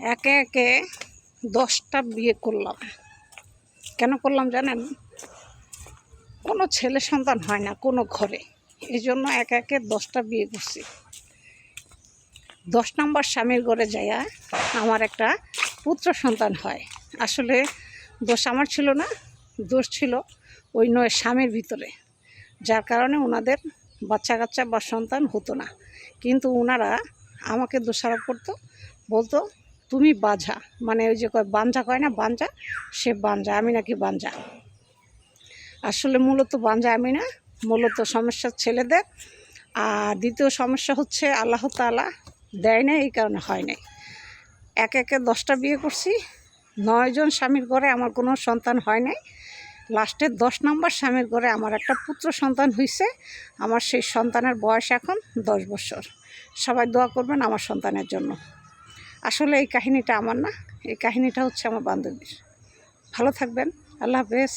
একে একে দশটা বিয়ে করলাম। কেন করলাম জানেন? কোনো ছেলে সন্তান হয় না কোনো ঘরে। এই জন্য একে একে দশটা বিয়ে করছি। দশ নম্বর স্বামীর ঘরে যাইয়া আমার একটা পুত্র সন্তান হয়। আসলে দোষ আমার ছিল না, দোষ ছিল ওই নয় স্বামীর ভিতরে। যার কারণে ওনাদের বাচ্চা কাচ্চা বা সন্তান হতো না। কিন্তু ওনারা আমাকে দোষারোপ করতো, বলতো তুমি বাঝা মানে ওই যে বাঞ্জা কয় না, বাঞ্জা? সে বাঞ্জা, আমি নাকি বাঞ্জা। আসলে মূলত বাঞ্জা আমি না, মূলত সমস্যা ছেলেদের। আর দ্বিতীয় সমস্যা হচ্ছে আল্লাহ তালা দেয় না এই কারণে হয় নাই। এক একে দশটা বিয়ে করছি, নয়জন স্বামীর ঘরে আমার কোনো সন্তান হয় নাই। লাস্টে দশ নম্বর স্বামীর ঘরে আমার একটা পুত্র সন্তান হয়েছে আমার সেই সন্তানের বয়স এখন দশ বছর। সবাই দোয়া করবেন আমার সন্তানের জন্য। আসলে এই কাহিনীটা আমার না এই কাহিনীটা হচ্ছে আমার বান্ধবীর। ভালো থাকবেন আল্লাহ হাফেজ।